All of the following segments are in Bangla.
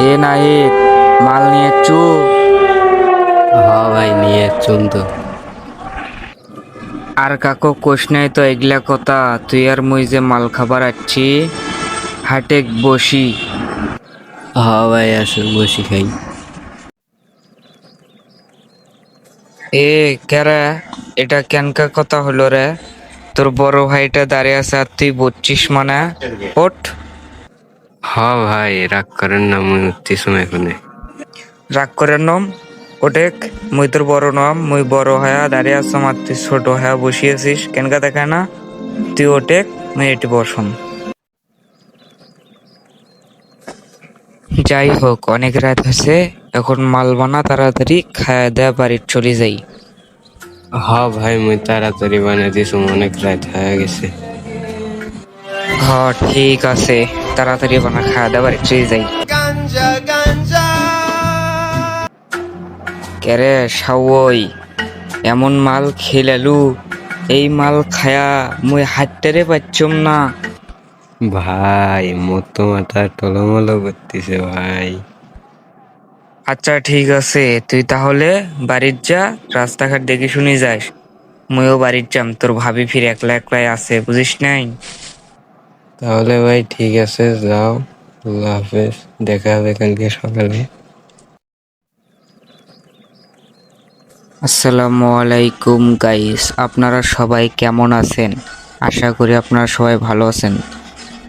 এ নাহিদ মাল নিয়ে চু হ ভাই নিয়ে চুন তো আর কাকো কোষ নাই তো এগুলা কথা তুই আর মুই যে মাল খাবার আছি হাটে বসি। হ ভাই আসুন বসি খাই। এ কেরা এটা কেনকা কথা হলো রে? তোর বড় ভাইটা দাঁড়িয়ে আছে আর তুই বলছিস মানে? ওঠ। হ ভাই রাগ করেন না মুই উঠতেছ না রাগ করে নম ওটেক মুই তোর বড় নম মুই বড় হয়া দাঁড়িয়ে আসম আর তুই ছোট হয়া বসিয়েছিস। কেনকা দেখায় না? তুই ওটেক মুই এটি বসম যাই হোক অনেক রাত হয়েছে। এখন মাল বানা তাড়াতাড়ি খায়া দেয়া বাড়ির চলে যাই। হ ভাই মুই তাড়াতাড়ি বানিয়ে দিস অনেক রাত হয়ে গেছে। হ ঠিক আছে। তাড়াতাড়ি বানা খাওয়া বাড়ির চলে যাই। কেরে সাউই এমন মাল খেলালু? এই মাল খায়া মুই হাতটারে পাচ্ছম না। ভাই মতো মাথা টলমলো করতেছে ভাই। আচ্ছা ঠিক আছে। তুই তাহলে বাড়ির যা রাস্তাঘাট দেখে শুনে যাস। মুইও বাড়ির যাম তোর ভাবি ফিরে একলা একলাই আছে বুঝিস নাই? তাহলে ভাই ঠিক আছে, যাও। আল্লাহ হাফেজ। দেখা হবে কালকে সকালে। আসসালামু আলাইকুম গাইস আপনারা সবাই কেমন আছেন? আশা করি আপনারা সবাই ভালো আছেন।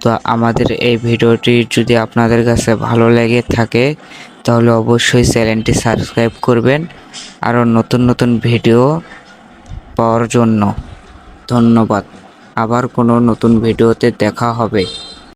তো আমাদের এই ভিডিওটি যদি আপনাদের কাছে ভালো লেগে থাকে, তাহলে অবশ্যই চ্যানেলটি সাবস্ক্রাইব করবেন। আরও নতুন নতুন ভিডিও পাওয়ার জন্য ধন্যবাদ। আবার কোনো নতুন ভিডিওতে দেখা হবে।